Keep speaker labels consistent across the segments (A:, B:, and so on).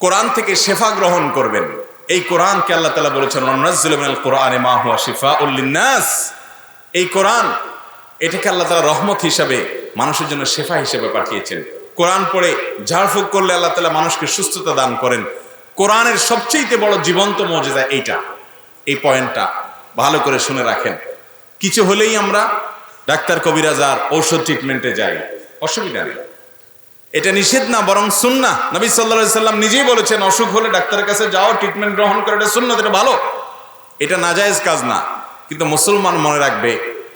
A: কোরআন থেকে শেফা গ্রহণ করবেন। এই কোরআনকে আল্লাহ তালা বলেছেন কোরআনে মা হুয়া শিফা উল্লিনাস এই কোরআন, এটাকে আল্লাহ তালা রহমত হিসাবে, মানুষের জন্য শেফা হিসেবে পাঠিয়েছেন। কোরআন পড়ে ঝাড়ফুঁক করলে আল্লাহ তালা মানুষকে সুস্থতা দান করেন। কোরআনের সবচেয়ে বড় জীবন্ত মর্যাদা এইটা। এই পয়েন্টটা ভালো করে শুনে রাখেন। কিছু হলেই আমরা ডাক্তার কবিরাজ আর ঔষধ ট্রিটমেন্টে যাই। অসুবিধা নেই। এটা নিষেধ না, বরং সুন্না। নবী সাল্লা সাল্লাম নিজেই বলেছেন, অসুখ হলে ডাক্তারের কাছে যাও ট্রিটমেন্ট গ্রহণ করে, এটা সুন্নত, এটা ভালো। এটা নাজায়েজ কাজ না, কিন্তু মুসলমান মনে রাখবে,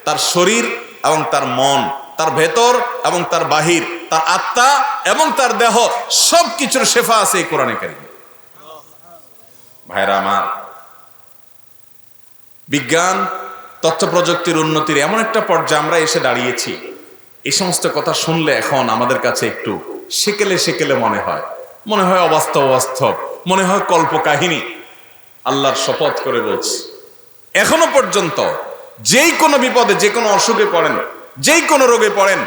A: তার শরীর এবং তার মন, তার ভেতর এবং তার বাহির, তার আত্মা এবং তার দেহ সব কিছুর শেফা আছে এই কোরআনে কারিমে। ভাইরা আমার, বিজ্ঞান, তথ্য প্রযুক্তির উন্নতির এমন একটা পর্যায়ে আমরা এসে দাঁড়িয়েছি এই সমস্ত কথা শুনলে এখন আমাদের কাছে একটু সেকেলে সেকেলে মনে হয়। মনে হয় অবাস্তব অবাস্তব, মনে হয় কল্প কাহিনী। আল্লাহর শপথ করে বলছি, এখনও পর্যন্ত যেই কোনো বিপদে, যে কোনো অসুখে পড়েন, যেই কোনো রোগে পড়েন,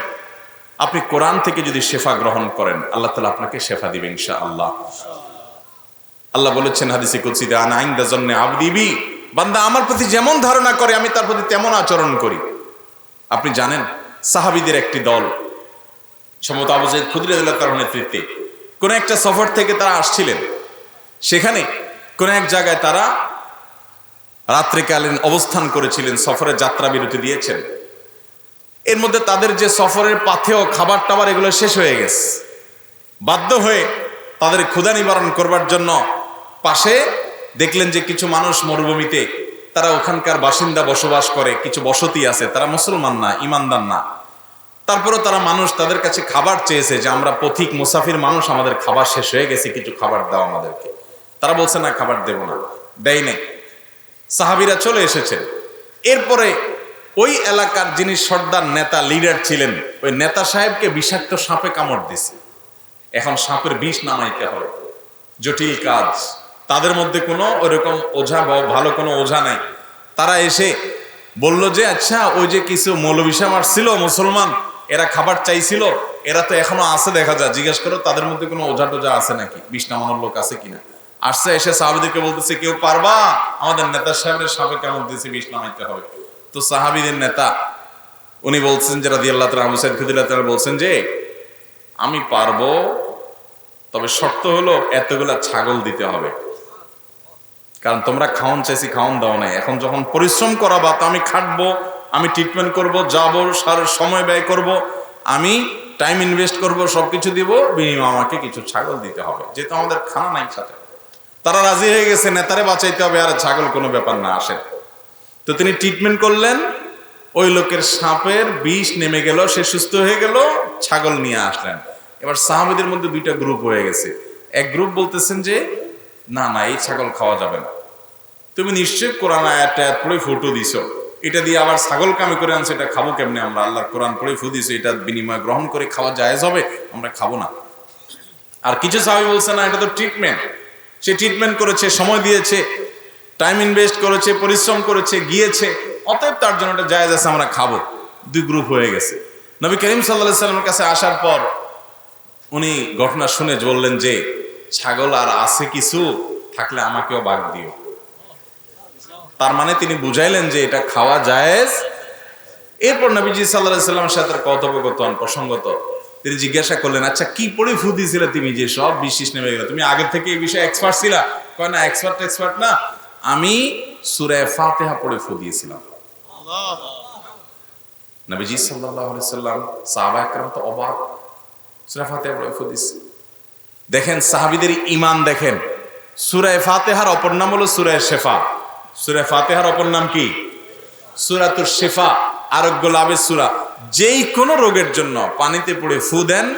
A: আপনি কোরআন থেকে যদি শেফা গ্রহণ করেন, আল্লাহ তালা আপনাকে শেফা দিবে ইনশা আল্লাহ আল্লাহ বলেছেন হাদিসে কুচিতে আনাইন দাজন্নে আবদিবি বান্দা আমার প্রতি যেমন ধারণা করে, আমি তার প্রতি তেমন আচরণ করি। আপনি জানেন সাহাবিদের একটি দল। সম্ভবত আবু জাইদ খুদরে তার নেতৃত্বে। কোন একটা সফর থেকে তারা আসছিলেন। সেখানে কোন এক জায়গায় তারা রাত্রিকালীন অবস্থান করেছিলেন, সফরের যাত্রা বিরতি দিয়েছেন। এর মধ্যে তাদের যে সফরের পাথেও খাবার টাবার এগুলো শেষ হয়ে গেছে। বাধ্য হয়ে তাদের ক্ষুধা নিবারণ করবার জন্য পাশে দেখলেন যে কিছু মানুষ মরুভূমিতে তারা ওখানকার বাসিন্দা বসবাস করে, কিছু বসতি আছে, তারা মুসলমান না, ইমানদার না। তারপরেও তারা মানুষ তাদের কাছে খাবার চেয়েছে যে, আমরা পথিক মুসাফির মানুষ, আমাদের খাবার শেষ হয়ে গেছে, কিছু খাবার দাও আমাদেরকে। তারা বলছে, না, খাবার দেব না দেয় নেই। সাহাবিরা চলে এসেছেন এরপরে ওই এলাকার যিনি সর্দার নেতা, লিডার ছিলেন, ওই নেতা সাহেবকে বিষাক্ত সাপে কামড় দিছে। এখন সাপের বিষ নামাইতে হবে। জটিল কাজ। তাদের মধ্যে কোনো ওরকম ওঝা বা ভালো কোনো ওঝা নাই। তারা এসে বলল যে আচ্ছা ওই যে কিছু মৌলবি সামার ছিল মুসলমান, এরা খাবার চাইছিল, এরা তো এখনও আছে দেখা যায়। জিজ্ঞেস করো, তাদের মধ্যে কোনো ওঝা টোঝা আছে নাকি? নামানোর লোক আছে কিনা? আসছে, এসে সাহাবিদেরকে বলতেছে, কেউ পারবা? আমাদের নেতা সাহেবের সাপে কেমন দিয়েছে বিষ নামাইতে হবে? তো সাহাবিদের নেতা, উনি বলছেন যে রাদি আল্লাহ তালা হুসাইদ খুদুল্লাহ বলছেন যে, আমি পারব, তবে শর্ত হলো এতগুলা ছাগল দিতে হবে। কারণ তোমরা খাওন চাইছি, খাওন দাও নাই। এখন যখন পরিশ্রম করাবা, তো আমি খাটবো, আমি ট্রিটমেন্ট করব, যাব, সার সময় ব্যয় করব, আমি টাইম ইনভেস্ট করব সব কিছু দিব, বিনিময় আমাকে কিছু ছাগল দিতে হবে। যেহেতু আমাদের খানা নাই সাথে। তারা রাজি হয়ে গেছে, নেতারে বাঁচাইতে হবে, আর ছাগল কোনো ব্যাপার না, আসে। তো তিনি ট্রিটমেন্ট করলেন, ওই লোকের সাপের বিষ নেমে গেল, সে সুস্থ হয়ে গেল, ছাগল নিয়ে আসলেন। এবার সাহাবিদের মধ্যে দুইটা গ্রুপ হয়ে গেছে। এক গ্রুপ বলতেছেন যে না না, এই ছাগল খাওয়া যাবে না। তুমি নিশ্চয়ই কোরআন আয়াত টায়াত পড়ে ফটো দিছো। এটা দিয়ে আবার ছাগল কামি করে আনছে, এটা খাব কেমনে? আমরা আল্লাহর কোরআন পড়ে ফু দিছো এটা বিনিময় গ্রহণ করে খাওয়া জায়েজ হবে, আমরা খাব না। আর কিছু সাহাবি বলছে, না, এটা তো ট্রিটমেন্ট সে ট্রিটমেন্ট করেছে, সময় দিয়েছে টাইম ইনভেস্ট করেছে, পরিশ্রম করেছে, গিয়েছে। অতএব তার জন্য এটা জায়েজ আছে, আমরা খাব। দুই গ্রুপ হয়ে গেছে। নবী করিম সাল্লাহ সাল্লামের কাছে আসার পর উনি ঘটনা শুনে বললেন যে ছাগল আর আছে কিছু, থাকলে আমাকেও বাঘ দিও। তার মানে তিনি বুঝাইলেন যে এটা খাওয়া জায়েজ। এরপর নবীজি সাল্লাহ সাল্লামের সাথে কথোপকথন প্রসঙ্গত তিনি জিজ্ঞাসা করলেন আচ্ছা কি পড়ে ফু দিয়েছিলে তুমি যে সব বিশেষ নেমে গেল? তুমি আগের থেকে এই বিষয়ে এক্সপার্ট ছিলা? কয়, না এক্সপার্ট এক্সপার্ট না। আমি সুরায় ফাতেহা পড়ে ফু দিয়েছিলাম। নবীজি সাল্লাহ সাল্লাম সাহাবা একরাম অবাক, সুরা ফাতেহা পড়ে ফু দেখেন সাহাবিদের ইমান দেখেন। সুরায় ফাতেহার অপর নাম হলো সুরায় শেফা। সুরায় ফাতেহার অপর নাম কি? সুরাতুর শেফা, আরোগ্য লাভের সুরা। যেই কোনো রোগের জন্য পানিতে পড়ে ফু দেন,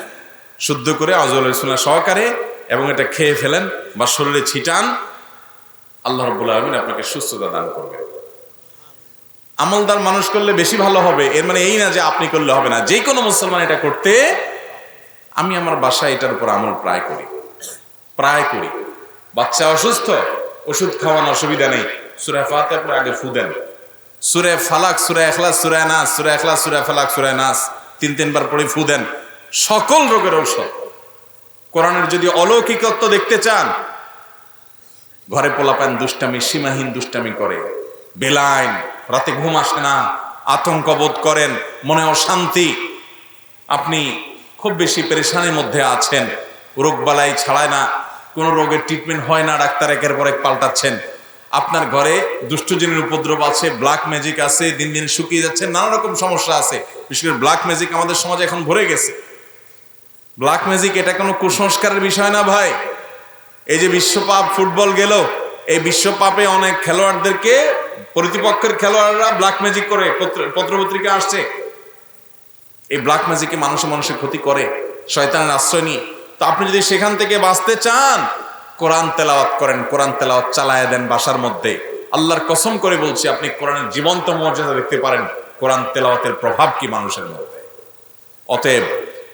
A: শুদ্ধ করে আজল সুনা সহকারে এবং এটা খেয়ে ফেলেন বা শরীরে ছিটান, আল্লাহ রব্বুল আলমিন আপনাকে সুস্থতা দান করবে। আমলদার মানুষ করলে বেশি ভালো হবে। এর মানে এই না যে আপনি করলে হবে না। যে কোনো মুসলমান এটা করতে আমি আমার বাসায় এটার উপর আমল প্রায় করি। প্রায় করি। বাচ্চা অসুস্থ, ওষুধ খাওয়ানোর অসুবিধা নেই। সুরায় ফাতে আপনি আগে ফু দেন। সুরে ফালাক, সুরে এখলাস সুরে নাস, সুরে এখলাস সুরে ফালাক, সুরে নাস। তিন, তিনবার পরে ফু দেন। সকল রোগের ঔষধ। কোরআনের যদি অলৌকিকত্ব দেখতে চান, ঘরে পোলাপান দুষ্টামি, সীমাহীন দুষ্টামি করে। বেলাইন, রাতে ঘুম আসে না, আতঙ্ক বোধ করেন, মনে অশান্তি। আপনি খুব বেশি পেরেশানির মধ্যে আছেন। রোগবালাই ছাড়ায় না, কোনো রোগের ট্রিটমেন্ট হয় না, ডাক্তার একের পর এক পাল্টাচ্ছেন। আপনার ঘরে দুষ্টজনের উপদ্রব আছে ব্ল্যাক ম্যাজিক আছে, দিন দিন শুকিয়ে যাচ্ছে, নানা রকম সমস্যা আছে। বিশেষ করে ব্ল্যাক ম্যাজিক আমাদের সমাজে এখন ভরে গেছে। ব্ল্যাক ম্যাজিক এটা কোনো কুসংস্কারের বিষয় না ভাই। এই যে বিশ্বপাপ ফুটবল গেল, এই বিশ্বপাপে অনেক খেলোয়াড়দেরকে, প্রতিপক্ষের খেলোয়াড়রা ব্ল্যাক ম্যাজিক করে, পত্র- পত্রপত্রিকা আসছে। এই ব্ল্যাক ম্যাজিকে মানুষের মানুষের ক্ষতি করে, শয়তানের আশ্রয় নিয়ে। তো আপনি যদি সেখান থেকে বাঁচতে চান, কোরআন তেলাওয়াত করেন, কোরআন তেলাওয়াত চালায় দেন বাসার মধ্যে। আল্লাহর কসম করে বলছি, আপনি কোরআনের জীবন্ত মর্যাদা দেখতে পারেন, কোরআন তেলাওয়াতের প্রভাব কি মানুষের মধ্যে? অতএব,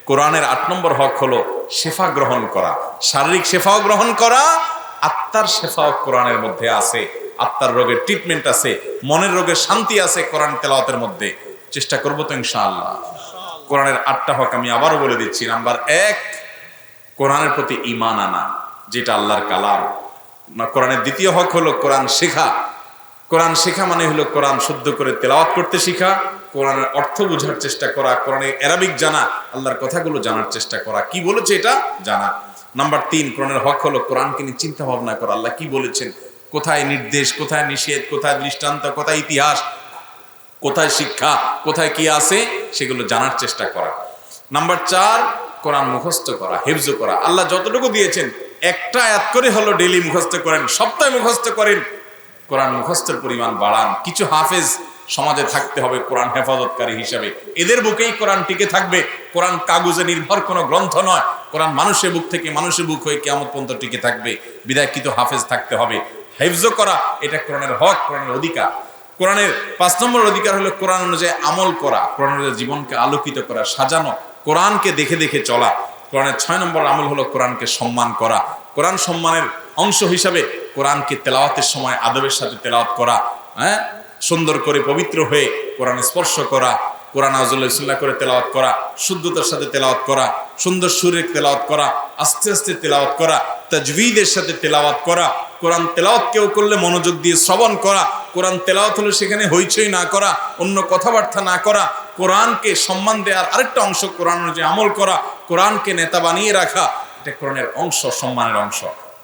A: কোরআনের আট নম্বর হক হলো শেফা গ্রহণ করা, শারীরিক শেফাও গ্রহণ করা, আত্মার শেফাও কোরআনের মধ্যে আছে, আত্মার রোগের ট্রিটমেন্ট আছে, মনের রোগের শান্তি আছে কোরআন তেলাওয়াতের মধ্যে। চেষ্টা করব তো ইনশাআল্লাহ। কোরআনের আটটা হক আমি আবারও বলে দিচ্ছি। নাম্বার এক, কোরআনের প্রতি ইমান আনা, যেটা আল্লাহর কালাম। না, কোরআনের দ্বিতীয় হক হলো কোরআন শেখা। কোরআন শেখা মানে হলো কোরআন শুদ্ধ করে তেলাওয়াত করতে শেখা, কোরআনের অর্থ বোঝার চেষ্টা করা কোরআনের অ্যারাবিক জানা, আল্লাহর কথাগুলো জানার চেষ্টা করা। কি বলেছে এটা? জানা। নাম্বার তিন, কোরআনের হক হলো কোরআনকে নিয়ে চিন্তা ভাবনা করা। আল্লাহ কি বলেছেন? কোথায় নির্দেশ, কোথায় নিষেধ, কোথায় দৃষ্টান্ত, কোথায় ইতিহাস? কোথায় শিক্ষা, কোথায় কি আছে, সেগুলো জানার চেষ্টা করা। নাম্বার চার, কোরআন মুখস্থ করা, হেফজ করা। আল্লাহ যতটুকু দিয়েছেন, একটা আয়াত করে হলো ডেলি মুখস্থ করেন, সপ্তাহে মুখস্থ করেন। কোরআন মুখস্থের পরিমাণ বাড়ান। কিছু হাফেজ সমাজে থাকতে হবে কোরআন হেফাজতকারী হিসাবে। এদের বুকেই কোরআন টিকে থাকবে। কোরআন কাগজে নির্ভর কোনো গ্রন্থ নয়। কোরআন মানুষের বুক থেকে মানুষের বুক হয়ে কেমন পর্যন্ত টিকে থাকবে। বিদায় কিছু হাফেজ থাকতে হবে। হেফজ করা, এটা কোরআনের হক, কোরআনের অধিকার। কোরআনের পাঁচ নম্বর অধিকার হলো কোরআন অনুযায়ী আমল করা, কোরআন অনুযায়ী জীবনকে আলোকিত করা, সাজানো, কোরআনকে দেখে দেখে চলা। কোরআনের ছয় নম্বর আমল হলো কোরআনকে সম্মান করা। কোরআন সম্মানের অংশ হিসাবে কোরআনকে তেলাওয়াতের সময়, আদবের সাথে তেলাওয়াত করা হ্যাঁ? সুন্দর করে পবিত্র হয়ে কোরআন স্পর্শ করা কোরআন আজুল্লাহ করে তেলাওয়াত করা, শুদ্ধতার সাথে তেলাওয়াত করা, সুন্দর সুরে তেলাওয়াত করা, আস্তে আস্তে তেলাওয়াত করা, তাজবিদের সাথে তেলাওয়াত করা, কোরআন তেলাওয়াত কেউ করলে মনোযোগ দিয়ে শ্রবণ করা, কোরআন তেলাওয়াত হলে সেখানে হইচই না করা, অন্য কথাবার্তা না করা, কোরআনকে সম্মান দেওয়ার আরেকটা অংশ কোরআন অনুযায়ী আমল করা, কোরআনকে নেতা বানিয়ে রাখা, এটা কোরআনের অংশ, সম্মানের অংশ।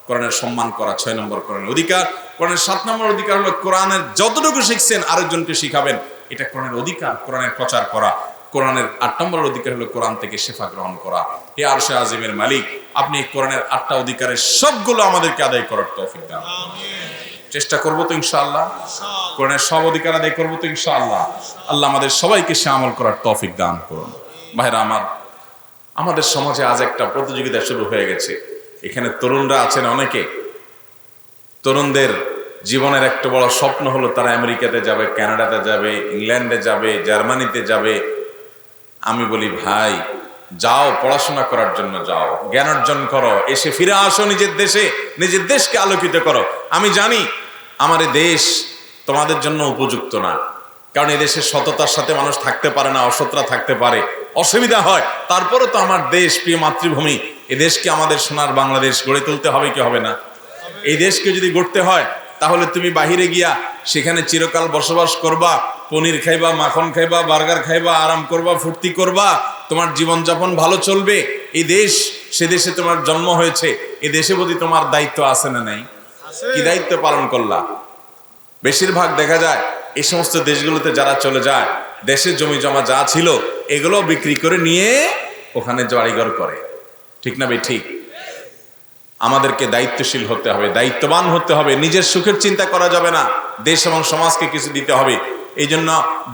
A: কোরআনের সম্মান করা ছয় নম্বর কোরআনের অধিকার। কোরআনের সাত নম্বর অধিকার হলো কোরআনের যতটুকু শিখছেন আরেকজনকে শিখাবেন। এটা কোরআনের অধিকার কোরআনের প্রচার করা। কোরআনের আট নম্বর অধিকার হলো কোরআন থেকে শেফা গ্রহণ করা। হে আরশে আজিমের মালিক আপনি কোরআনের আটটা অধিকারের সবগুলো আমাদেরকে আদায় করার তৌফিক দান। চেষ্টা করব তো ইনশাআল্লাহ। কোরআনের সব অধিকার আদায় করব তো ইনশাআল্লাহ। আল্লাহ আমাদের সবাইকে সে আমল করার তৌফিক দান করুন। ভাইরা আমার আমাদের সমাজে আজ একটা প্রতিযোগিতা শুরু হয়ে গেছে। এখানে তরুণরা আছেন অনেকে। তরুণদের জীবনের একটা বড় স্বপ্ন হলো তারা আমেরিকাতে যাবে, কানাডাতে যাবে, ইংল্যান্ডে যাবে, জার্মানিতে যাবে। আমি বলি, ভাই, যাও, পড়াশোনা করার জন্য যাও, জ্ঞান অর্জন করো, এসে ফিরে আসো নিজের দেশে, নিজের দেশকে আলোকিত করো। আমি জানি, আমার দেশ তোমাদের জন্য উপযুক্ত না, কারণ এদেশে সততার সাথে মানুষ থাকতে পারে না, অসতরা থাকতে পারে, অসুবিধা হয়। তারপরে তো আমার দেশ, প্রিয় মাতৃভূমি, এ দেশকে আমাদের সোনার বাংলাদেশ গড়ে তুলতে হবে কি হবে না? এই দেশকে যদি গড়তে হয় তাহলে তুমি বাহিরে গিয়া সেখানে চিরকাল বসবাস করবা পনির খাইবা মাখন খাইবা বার্গার খাইবা আরাম করবা ফুর্তি করবা তোমার জীবনযাপন ভালো চলবে। এই দেশ সে দেশে তোমার জন্ম হয়েছে এ দেশে প্রতি তোমার দায়িত্ব আছে না নাই? কি দায়িত্ব পালন করলা? বেশিরভাগ দেখা যায় এই সমস্ত দেশগুলোতে যারা চলে যায় দেশের জমি জমা যা ছিল এগুলো বিক্রি করে নিয়ে ওখানে বাড়িঘর করে। ঠিক না বে ঠিক? আমাদেরকে দায়িত্বশীল হতে হবে, দায়িত্ববান হতে হবে। নিজের সুখের চিন্তা করা যাবে না। দেশ এবং সমাজকে কিছু দিতে হবে। এই জন্য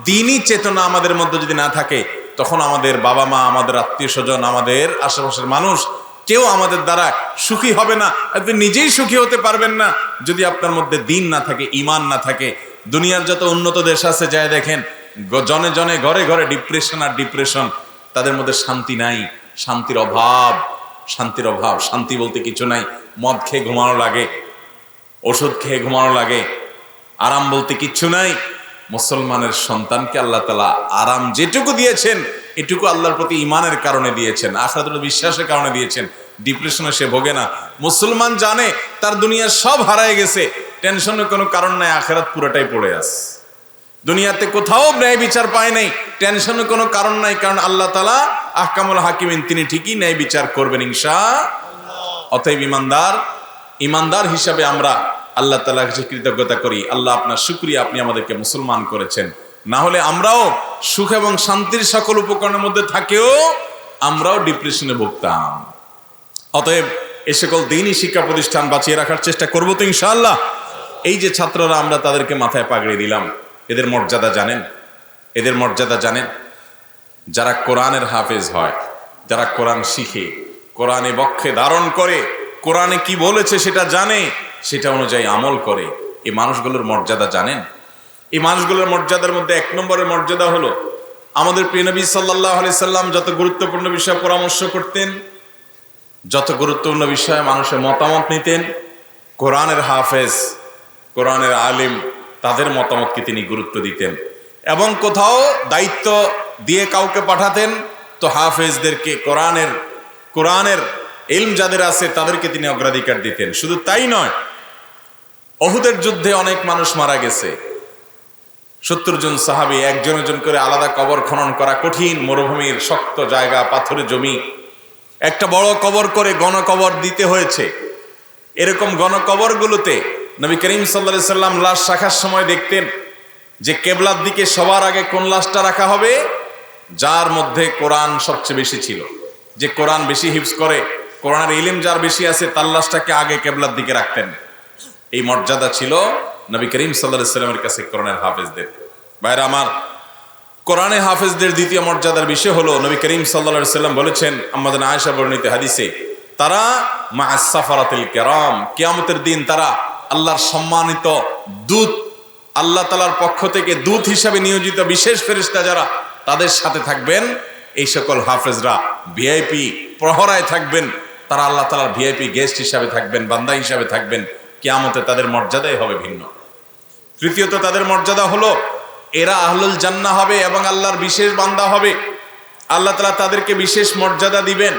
A: দিনই চেতনা আমাদের মধ্যে যদি না থাকে, তখন আমাদের বাবা মা, আমাদের আত্মীয় স্বজন, আমাদের আশেপাশের মানুষ কেউ আমাদের দ্বারা সুখী হবে না। আপনি নিজেই সুখী হতে পারবেন না। যদি আপনার মধ্যে দিন না থাকে ইমান না থাকে, দুনিয়ার যত উন্নত দেশ আছে, যায় দেখেন জনে জনে ঘরে ঘরে ডিপ্রেশন আর ডিপ্রেশন তাদের মধ্যে শান্তি নাই, শান্তির অভাব। শান্তির অভাব, শান্তি বলতে কিছু নাই। মদ খেয়ে ঘুমানো লাগে, ওষুধ খেয়ে ঘুমানো লাগে, আরাম বলতে কিচ্ছু নাই। মুসলমানের সন্তানকে আল্লাহ তালা আরাম যেটুকু দিয়েছেন, এটুকু আল্লাহর প্রতি ইমানের কারণে দিয়েছেন আখরাতুল বিশ্বাসের কারণে দিয়েছেন। ডিপ্রেশনে সে ভোগে না। মুসলমান জানে তার দুনিয়া সব হারায় গেছে। টেনশনের কোনো কারণ নাই, আখেরাত পুরোটাই পড়ে আছে। দুনিয়াতে কোথাও ন্যায় বিচার পায় নাই, টেনশনের কোনো কারণ নাই, কারণ আল্লাহ তালা আহকামুল হাকিমিন, তিনি ঠিকই ন্যায় বিচার করবেন ইনশা অতএব ইমানদার ইমানদার হিসাবে আমরা আল্লাহ তালা কাছে কৃতজ্ঞতা করি, আল্লাহ আপনার শুক্রিয়া, আপনি আমাদেরকে মুসলমান করেছেন। না হলে আমরাও সুখ এবং শান্তির সকল উপকরণের মধ্যে থাকেও, আমরাও ডিপ্রেশনে ভুগতাম। অতএব এ সকল দিনই শিক্ষা প্রতিষ্ঠান বাঁচিয়ে রাখার চেষ্টা করব তো ইনশাআল্লাহ। এই যে ছাত্ররা, আমরা তাদেরকে মাথায় পাগড়ি দিলাম। এদের মর্যাদা জানেন? এদের মর্যাদা জানেন? যারা কোরআনের হাফেজ হয়, যারা কোরআন শিখে, কোরআনে বক্ষে ধারণ করে, কোরআনে কি বলেছে সেটা জানে, সেটা অনুযায়ী আমল করে। এই মানুষগুলোর মর্যাদা জানেন? এই মানুষগুলোর মর্যাদার মধ্যে এক নম্বরের মর্যাদা হলো, আমাদের প্রিয়নবী সাল্লাহ আলি সাল্লাম যত গুরুত্বপূর্ণ বিষয়ে পরামর্শ করতেন, যত গুরুত্বপূর্ণ বিষয়ে মানুষের মতামত নিতেন, কোরআনের হাফেজ, কোরআনের আলিম তাদের মতামতকে তিনি গুরুত্ব দিতেন। এবং কোথাও দায়িত্ব দিয়ে কাউকে পাঠাতেন, তো হাফেজদেরকে কোরআনের কোরআনের এলম যাদের আছে তাদেরকে তিনি অগ্রাধিকার দিতেন। শুধু তাই নয়, অহুদের যুদ্ধে অনেক মানুষ মারা গেছে। সত্তর জন সাহাবি, একজন একজন করে আলাদা কবর খনন করা কঠিন, মরুভূমির শক্ত জায়গা, পাথরের জমি। একটা বড় কবর করে গণকবর দিতে হয়েছে। এরকম গণকবরগুলোতে নবী করিম সাল্লা সাল্লাম লাশ রাখার সময় দেখতেন যে কেবলার দিকে সবার আগে কোন লাশটা রাখা হবে? যার মধ্যে কোরআন সবচেয়ে বেশি ছিল। যে কোরআন বেশি হিপস করে, কোরআনের ইলিম যার বেশি আছে, তার লাশটাকে আগে কেবলার দিকে রাখতেন। এই মর্যাদা ছিল নবী করিম সাল্লাহ সাল্লামের কাছে কোরআনের হাফেজদের। বাইরে আমার, কোরআনে হাফেজদের দ্বিতীয় মর্যাদার বিষয় হলো, নবী করিম সাল্লা সাল্লাম বলেছেন, আমাদের আয়েশা বর্ণিত হাদিসে, তারা মা সাফারাতিল কেরাম, কিয়ামতের দিন তারা আল্লাহর সম্মানিত দূত, আল্লাহ তালার পক্ষ থেকে দূত হিসাবে নিয়োজিত বিশেষ ফেরিস্তা যারা, তাদের সাথে থাকবেন। এই সকল হাফেজরা ভিআইপি প্রহরায় থাকবেন। তারা আল্লাহ তালার ভিআইপি গেস্ট হিসাবে থাকবেন, বান্দা হিসাবে থাকবেন। কিয়ামতে তাদের মর্যাদাই হবে ভিন্ন। তৃতীয়ত তাদের মর্যাদা হলো, এরা আহলুল জান্না হবে এবং আল্লাহর বিশেষ বান্দা হবে। আল্লাহ তালা তাদেরকে বিশেষ মর্যাদা দিবেন।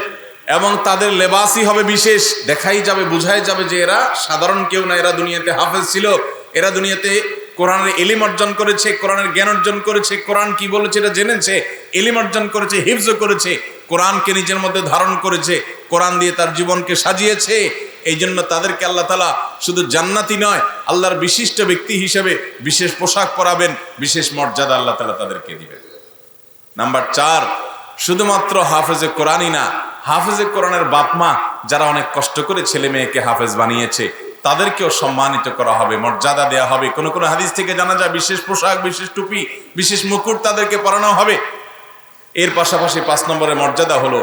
A: এবং তাদের লেবাসই হবে বিশেষ। দেখাই যাবে, বুঝাই যাবে যে এরা সাধারণ কেউ না, এরা দুনিয়াতে হাফেজ ছিল। এরা দুনিয়াতে কোরআনের এলিম অর্জন করেছে, কোরআনের জ্ঞান অর্জন করেছে, কোরআন কি বলেছে এটা জেনেছে, এলিম অর্জন করেছে, হিফজ করেছে, কোরআনকে নিজের মধ্যে ধারণ করেছে, কোরআন দিয়ে তার জীবনকে সাজিয়েছে। এই জন্য তাদেরকে আল্লাহ তালা শুধু জান্নাতি নয়, আল্লাহর বিশিষ্ট ব্যক্তি হিসেবে বিশেষ পোশাক পরাবেন, বিশেষ মর্যাদা আল্লাহ তালা তাদেরকে দিবেন। নাম্বার চার শুধুমাত্র হাফেজে কোরআনই না, হাফেজে কোরআনের বাপমা যারা অনেক কষ্ট করে ছেলে মেয়েকে হাফেজ বানিয়েছে, তাদেরকেও সম্মানিত করা হবে, মর্যাদা দেওয়া হবে। কোনো কোনো হাদিস থেকে জানা যায়, বিশেষ পোশাক, বিশেষ টুপি, বিশেষ মুকুট তাদেরকে পরানো হবে। এর পাশাপাশি পাঁচ নম্বরের মর্যাদা হলো,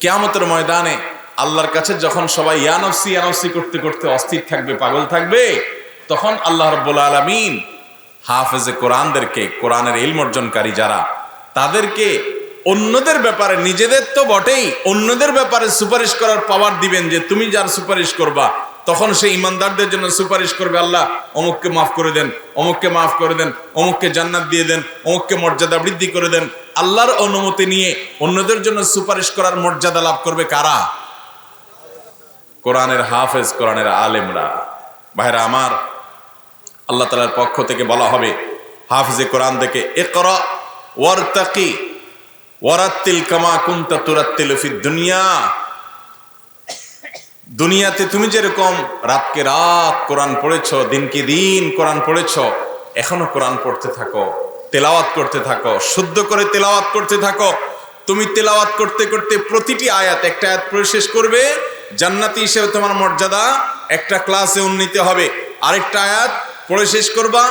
A: কেয়ামতের ময়দানে আল্লাহর কাছে যখন সবাই ইয়ানফসি ইয়ানফসি করতে করতে অস্থির থাকবে, পাগল থাকবে, তখন আল্লাহ রব্বুল আলমিন হাফেজে কোরআনদেরকে, কোরআনের ইলম অর্জনকারী যারা, তাদেরকে অন্যদের ব্যাপারে নিজেদের তো বটেই, অন্যদের ব্যাপারে সুপারিশ করার পাওয়ার দিবেন যে তুমি যার সুপারিশ করবা, তখন সে ইমানদারদের জন্য সুপারিশ করবে আল্লাহ, অমুককে মাফ করে দেন, অমুককে মাফ করে দেন, অমুককে জান্নাত দিয়ে দেন, অমুককে মর্যাদা বৃদ্ধি করে দেন, আল্লাহর অনুমতি নিয়ে অন্যদের জন্য সুপারিশ করার মর্যাদা লাভ করবে কারা? কোরআনের হাফেজ, কোরআনের আলেমরা। ভাইরা আমার, আল্লাহ তালার পক্ষ থেকে বলা হবে, হাফিজে কোরআন থেকে একরা ওয়ারতাকি দুনিয়া। দুনিয়াতে তুমি যেরকম রাতকে রাত কোরআন পড়েছ, দিনকে দিন কোরআন পড়েছ, এখনও কোরআন পড়তে থাকো, তেলাওয়াত করতে থাকো, শুদ্ধ করে তেলাওয়াত করতে থাকো। তুমি তেলাওয়াত করতে করতে প্রতিটি আয়াত, একটা আয়াত পড়ে শেষ করবে, জান্নাতি হিসেবে তোমার মর্যাদা একটা ক্লাসে উন্নীত হবে। আরেকটা আয়াত পড়ে শেষ করবা,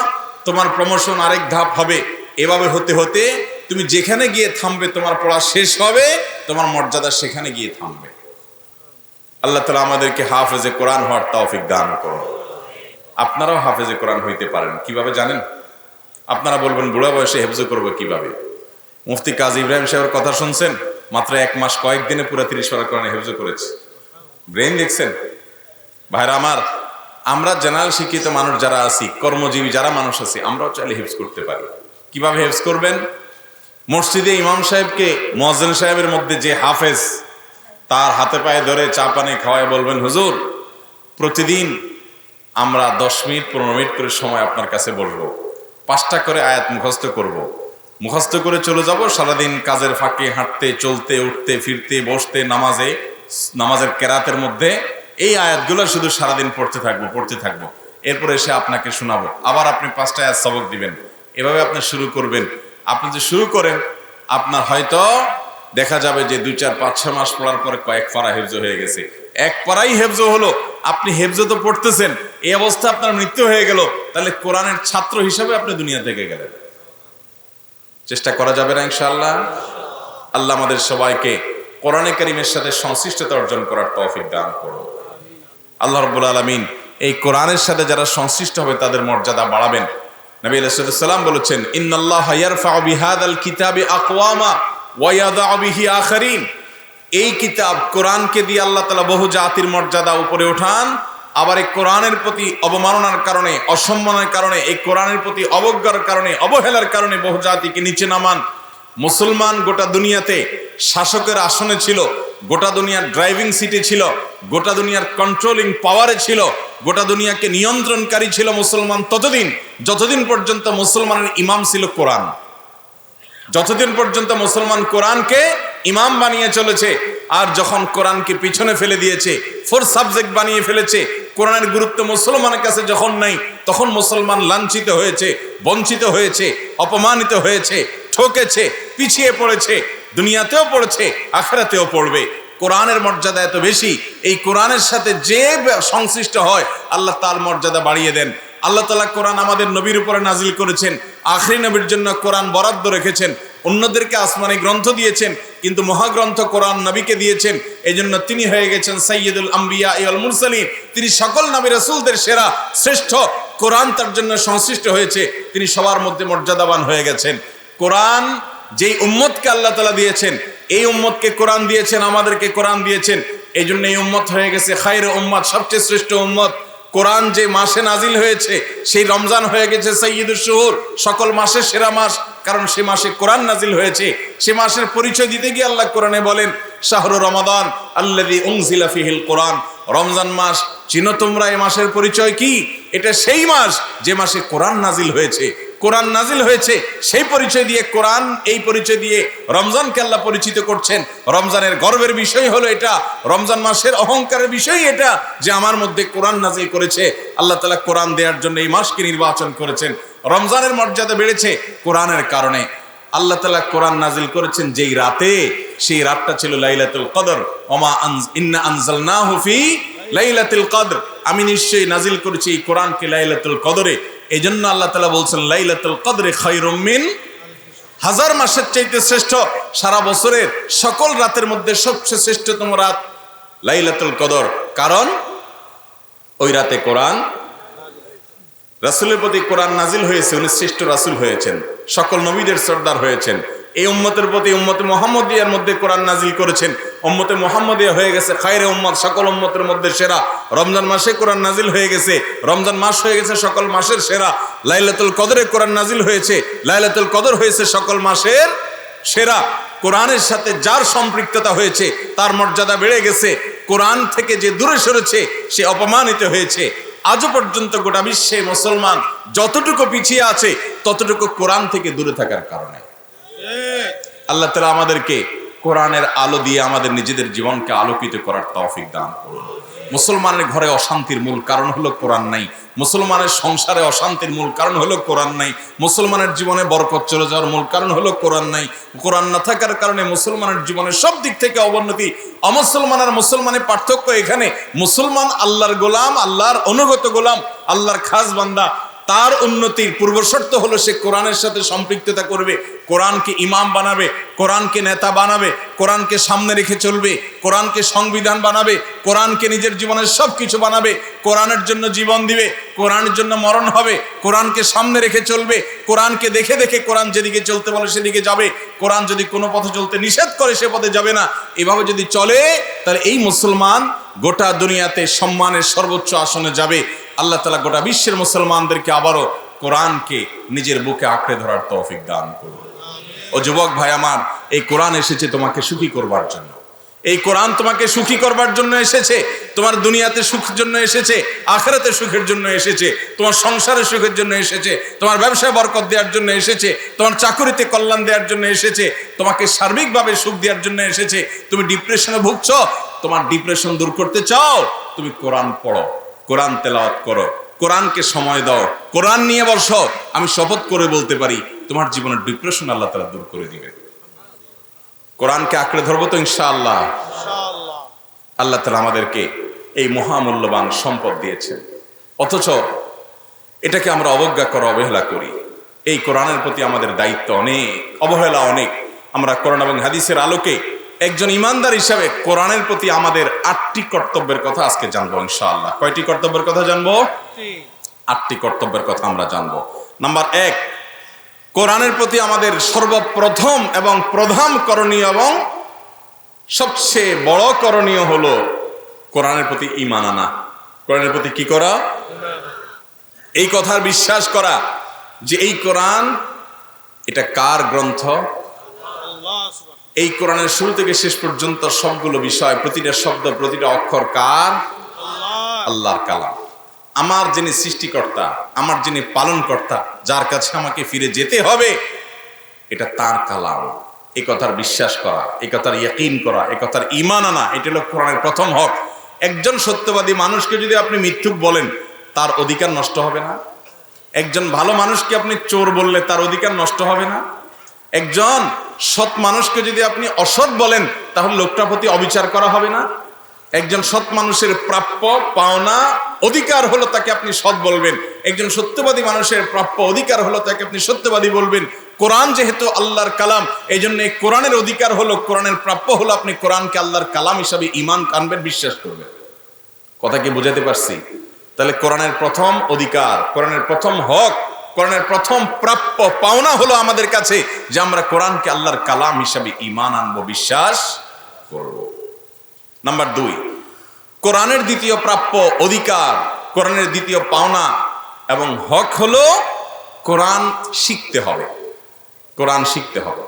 A: তোমার প্রমোশন আরেক ধাপ হবে। এভাবে হতে হতে তুমি যেখানে গিয়ে থামবে, তোমার পড়া শেষ হবে, তোমার মর্যাদা সেখানে গিয়ে থামবে। আল্লাহ তালা আমাদেরকে হাফেজে কোরআন হওয়ার তৌফিক দান করুন। আপনারাও হাফেজে কোরআন হইতে পারেন। কীভাবে জানেন? আপনারা বলবেন, বুড়া বয়সে হেফজ করব কীভাবে? মুফতি কাজী ইব্রাহিম সাহেবের কথা শুনছেন? মাত্র এক মাস কয়েকদিনে পুরো তিরিশ পারা কোরআন হেফজ করেছে। ব্রেন দেখছেন? ভাইরা আমার, আমরা জেনারেল শিক্ষিত মানুষ যারা আছি, কর্মজীবী যারা মানুষ আছি, আমরাও চাইলে হেফজ করতে পারি। কীভাবে হেফজ করবেন? মসজিদে ইমাম সাহেবকে মহাজন সাহেবের মধ্যে যে হাফেজ, তার হাতে পায়ে ধরে চা পানি খাওয়ায় বলবেন, হুজুর, প্রতিদিন আমরা দশ মিনিট, পনেরো মিনিট করে সময় আপনার কাছে বলব পাঁচটা করে আয়াত মুখস্থ করব। মুখস্থ করে চলে যাব, সারাদিন কাজের ফাঁকে হাঁটতে, চলতে, উঠতে, ফিরতে, বসতে, নামাজে, নামাজের কেরাতের মধ্যে এই আয়াতগুলো শুধু সারাদিন পড়তে থাকব পড়তে থাকব। এরপরে এসে আপনাকে শোনাবো। আবার আপনি পাঁচটা আয়াত সবক দিবেন। এভাবে আপনি শুরু করবেন। আপনি যে শুরু করেন, আপনার হয়তো দেখা যাবে যে দুই, চার, পাঁচ, ছয় মাস পড়ার পরে কয়েক পারা হেফজ হয়ে গেছে। এক পারাই হেফজ হলো, আপনি হেফজ তো পড়তেছেন, এই অবস্থা আপনার মৃত্যু হয়ে গেল, তাহলে কোরআনের ছাত্র হিসাবে আপনি দুনিয়া থেকে গেলেন। চেষ্টা করা যাবে না ইনশাআল্লাহ। আল্লাহ আমাদের সবাইকে কোরআনে করিমের সাথে সংশ্লিষ্টতা অর্জন করার তৌফিক দান করুন। আল্লাহ রব্বুল আলমিন এই কোরআনের সাথে যারা সংশ্লিষ্ট হবে, তাদের মর্যাদা বাড়াবেন। নবী সাল্লাম বলেছেন, ইন্নাল্লাহ ইয়ারফাউ বিহাদাল কিতাবি আকওয়ামা ওয়া ইয়াদাউ বিহি আখারিন। এই কিতাব কোরআনকে দিয়ে আল্লাহ তাআলা বহু জাতির মর্যাদা উপরে ওঠান, আবার এই কোরআনের প্রতি অবমাননার কারণে, অসম্মানের কারণে, এই কোরআনের প্রতি অবজ্ঞার কারণে, অবহেলার কারণে বহু জাতিকে নিচে নামান। মুসলমান গোটা দুনিয়াতে শাসকের আসনে ছিল গোটা দুনিয়ার ড্রাইভিং সিটে ছিল, গোটা দুনিয়ার কন্ট্রোলিং পাওয়ারে ছিল, গোটা দুনিয়াকে নিয়ন্ত্রণকারী ছিল মুসলমান ততদিন, যতদিন পর্যন্ত মুসলমানের ইমাম ছিল কোরআন। যতদিন পর্যন্ত মুসলমান কোরআনকে ইমাম বানিয়ে চলেছে, আর যখন কোরআনকে পিছনে ফেলে দিয়েছে ফোর সাবজেক্ট বানিয়ে ফেলেছে, কোরআনের গুরুত্ব মুসলমানের কাছে যখন নাই, তখন মুসলমান লাঞ্ছিত হয়েছে, বঞ্চিত হয়েছে, অপমানিত হয়েছে, ঠকেছে, পিছিয়ে পড়েছে দুনিয়াতেও পড়েছে, আখেরাতেও পড়বে। কোরআনের মর্যাদা এত বেশি, এই কোরআনের সাথে যে সংশ্লিষ্ট হয়, আল্লাহ তার মর্যাদা বাড়িয়ে দেন। আল্লাহ তালা কোরআন আমাদের নবীর উপরে নাজিল করেছেন, আখরি নবীর জন্য কোরআন বরাদ্দ রেখেছেন, অন্যদেরকে আসমানি গ্রন্থ দিয়েছেন, কিন্তু মহাগ্রন্থ কোরআন নবীকে দিয়েছেন এই জন্য তিনি হয়ে গেছেন সৈয়দুল আম্বিয়া ইয়ল মুরসালিন। তিনি সকল নবী রসুলদের সেরা, শ্রেষ্ঠ কোরআন তার জন্য সংশ্লিষ্ট হয়েছে, তিনি সবার মধ্যে মর্যাদাবান হয়ে গেছেন। কোরআন যেই উম্মতকে আল্লাহ তালা দিয়েছেন, এই উম্মতকে কোরআন দিয়েছেন, আমাদেরকে কোরআন দিয়েছেন, এই জন্য এই উম্মত হয়ে গেছে খাইর উম্মত, সবচেয়ে শ্রেষ্ঠ উম্মত। কোরআন যে মাসে নাজিল হয়েছে, সেই রমজান হয়ে গেছে সৈয়দুল শহুর, সকল মাসের সেরা মাস, কারণ সে মাসে কোরআন নাজিল হয়েছে। সে মাসের পরিচয় দিতে গিয়ে আল্লাহ কোরআনে বলেন, শাহরু রমাদান আল্লাদি উংজিলা ফিহিল কোরআন। রমজান মাস, চিনো তোমরা এই মাসের পরিচয় কি? এটা সেই মাস যে মাসে কোরআন নাজিল হয়েছে। কোরআন নাজিল হয়েছে, সেই পরিচয় দিয়ে কোরআন, এই পরিচয় দিয়ে রমজানকে আল্লাহ পরিচিত করছেন। রমজানের গর্বের বিষয় হলো এটা, রমজান মাসের অহংকারের বিষয় এটা যে আমার মধ্যে কোরআন নাজিল করেছে। আল্লাহ তালা কোরআন দেওয়ার জন্য এই মাসকে নির্বাচন করেছেন। রমজানের মর্যাদা বেড়েছে কোরআনের কারণে। আল্লাহ তালা কোরআন নাজিল করেছেন যেই রাতে, সেই রাতটা ছিল লাইলাতুল কদর। ওমা ইন্না আনজাল না হুফি লাইলাতুল কদর। আমি নিশ্চয়ই নাজিল করেছি এই কোরআনকে লাইলাতুল কদরে। এই জন্য আল্লাহ তালা বলছেন, লাইলাতুল কদরে খৈরমিন হাজার মাসের চাইতে শ্রেষ্ঠ সারা বছরের সকল রাতের মধ্যে সবচেয়ে শ্রেষ্ঠতম রাত লাইলাতুল কদর। কারণ ওই রাতে কোরআন, রাসুলের প্রতি কোরআন নাজিল হয়েছে, উনি শ্রেষ্ঠ রাসুল হয়েছেন, সকল নবীদের সর্দার হয়েছেন। এই উম্মতের প্রতি উম্মতে মোহাম্মদিয়ার মধ্যে কোরআন নাজিল করেছেন। উম্মতে মোহাম্মদিয়া হয়ে গেছে, খায়রে উম্মত, সকল উম্মতের মধ্যে সেরা। রমজান মাসে কোরআন নাজিল হয়ে গেছে, রমজান মাস হয়ে গেছে সকল মাসের সেরা। লাইলাতুল কদরে কোরআন নাজিল হয়েছে, লাইলাতুল কদর হয়েছে সকল মাসের সেরা। কোরআনের সাথে যার সম্পৃক্ততা হয়েছে, তার মর্যাদা বেড়ে গেছে। কোরআন থেকে যে দূরে সরেছে, সে অপমানিত হয়েছে। আজও পর্যন্ত গোটা বিশ্বে মুসলমান যতটুকু পিছিয়ে আছে, ততটুকু কোরআন থেকে দূরে থাকার কারণে। আল্লাহ তালা আমাদেরকে কোরআনের আলো দিয়ে আমাদের নিজেদের জীবনকে আলোকিত করার তৌফিক দান করুন। মুসলমানের ঘরে অশান্তির মূল কারণ হলো কোরআন নাই। মুসলমানের সংসারে অশান্তির মূল কারণ হলো কোরআন নাই। মুসলমানের জীবনে বরকত চলে যাওয়ার মূল কারণ হলো কোরআন নাই। কোরআন না থাকার কারণে মুসলমানের জীবনের সব দিক থেকে অবনতি। অমুসলমান আর মুসলমানের পার্থক্য এখানে। মুসলমান আল্লাহর গোলাম, আল্লাহর অনুগত গোলাম, আল্লাহর খাস বান্দা তার উন্নতির পূর্বশর্ত হলো সে কোরআনের সাথে সম্পৃক্ততা করবে। কোরআনকে ইমাম বানাবে, কোরআনকে নেতা বানাবে, কোরআনকে সামনে রেখে চলবে, কোরআনকে সংবিধান বানাবে, কোরআনকে নিজের জীবনের সব কিছু বানাবে, কোরআনের জন্য জীবন দিবে, কোরআনের জন্য মরণ হবে, কোরআনকে সামনে রেখে চলবে, কোরআনকে দেখে দেখে কোরআন যেদিকে চলতে বলে সেদিকে যাবে, কোরআন যদি কোনো পথে চলতে নিষেধ করে সে পথে যাবে না। এভাবে যদি চলে, তাহলে এই মুসলমান গোটা দুনিয়াতে সম্মানের সর্বোচ্চ আসনে যাবে। আল্লাহ তালা গোটা বিশ্বের মুসলমানদেরকে আবারও কোরআনকে নিজের বুকে আঁকড়ে ধরার তৌফিক দান করুন। ও যুবক ভাই আমার, এই কোরআন এসেছে তোমাকে সুখী করবার জন্য। এই কোরআন তোমাকে সুখী করবার জন্য এসেছে, তোমার দুনিয়াতে সুখের জন্য এসেছে, আখেরাতে সুখের জন্য এসেছে, তোমার সংসারে সুখের জন্য এসেছে, তোমার ব্যবসায় বরকত দেওয়ার জন্য এসেছে, তোমার চাকুরিতে কল্যাণ দেওয়ার জন্য এসেছে, তোমাকে সার্বিকভাবে সুখ দেওয়ার জন্য এসেছে। তুমি ডিপ্রেশনে ভুগছো, তোমার ডিপ্রেশন দূর করতে চাও, তুমি কোরআন পড়ো। কোরআন তেলাওয়াত করো। কোরআনকে সময় দাও। কোরআন নিয়ে বসো। আমি শপথ করে বলতে পারি, তোমার জীবনের ডিপ্রেশন আল্লাহ তালা দূর করে দিবে। কোরআনকে আঁকড়ে ধরবো তো ইনশাআল্লাহ। আল্লাহ তালা আমাদেরকে এই মহামূল্যবান সম্পদ দিয়েছেন। অথচ এটাকে আমরা অবজ্ঞা করা, অবহেলা করি। এই কোরআনের প্রতি আমাদের দায়িত্ব অনেক, অবহেলা অনেক। আমরা কোরআন এবং হাদিসের আলোকে একজন ইমানদার হিসাবে কোরআনের প্রতি আমাদের আটটি কর্তব্যের কথা আজকে জানব ইনশাআল্লাহ। কয়টি কর্তব্যের কথা জানব? আটটি। কর্তব্যের কথা আমরা জানব। নাম্বার এক কোরআনের প্রতি আমাদের সর্বপ্রথম এবং প্রধান করণীয় এবং সবচেয়ে বড় করণীয় হলো কোরআনের প্রতি ইমান আনা। কোরআনের প্রতি কি করা? এই কথার বিশ্বাস করা যে এই কোরআন এটা কার গ্রন্থ? এই কোরআনের শুরু থেকে শেষ পর্যন্ত সবগুলো বিষয় প্রতিটা শব্দ প্রতিটা অক্ষর কার? আল্লাহর কালাম। আমার যিনি সৃষ্টিকর্তা আমার যিনি পালনকর্তা যার কাছে আমাকে ফিরে যেতে হবে এটা তার কালাম। এই কথার বিশ্বাস করা এই কথার ইয়াকিন করা এই কথার ইমান আনা এটা হলো কোরআনের প্রথম হক। একজন সত্যবাদী মানুষকে যদি আপনি মিথ্যুক বলেন তার অধিকার নষ্ট হবে না। একজন ভালো মানুষকে আপনি চোর বললে তার অধিকার নষ্ট হবে না। একজন সৎ মানুষকে যদি আপনি অসৎ বলেন, তাহলে লোকটার প্রতি অবিচার করা হবে না। একজন সৎ মানুষের প্রাপ্য পাওনা অধিকার হলো তাকে আপনি সৎ বলবেন। একজন সত্যবাদী মানুষের প্রাপ্য অধিকার হলো তাকে আপনি সত্যবাদী বলবেন। কোরআন যেহেতু আল্লাহর কালাম এই জন্য কোরআনের অধিকার হলো, কোরআনের প্রাপ্য হলো আপনি কোরআনকে আল্লাহর কালাম হিসাবে ইমান আনবেন, বিশ্বাস করবেন। কথা কি বুঝাতে পারছি? তাহলে কোরআনের প্রথম অধিকার, কোরআনের প্রথম হক কোরআনের প্রথম প্রাপ্য পাওনা হলো আমাদের কাছে যে আমরা কোরআনকে আল্লাহর কালাম হিসাবে ইমান আনব, বিশ্বাস করব। নাম্বার দুই, কোরআনের দ্বিতীয় প্রাপ্য অধিকার, কোরআনের দ্বিতীয় পাওনা এবং হক হলো কোরআন শিখতে হবে। কোরআন শিখতে হবে।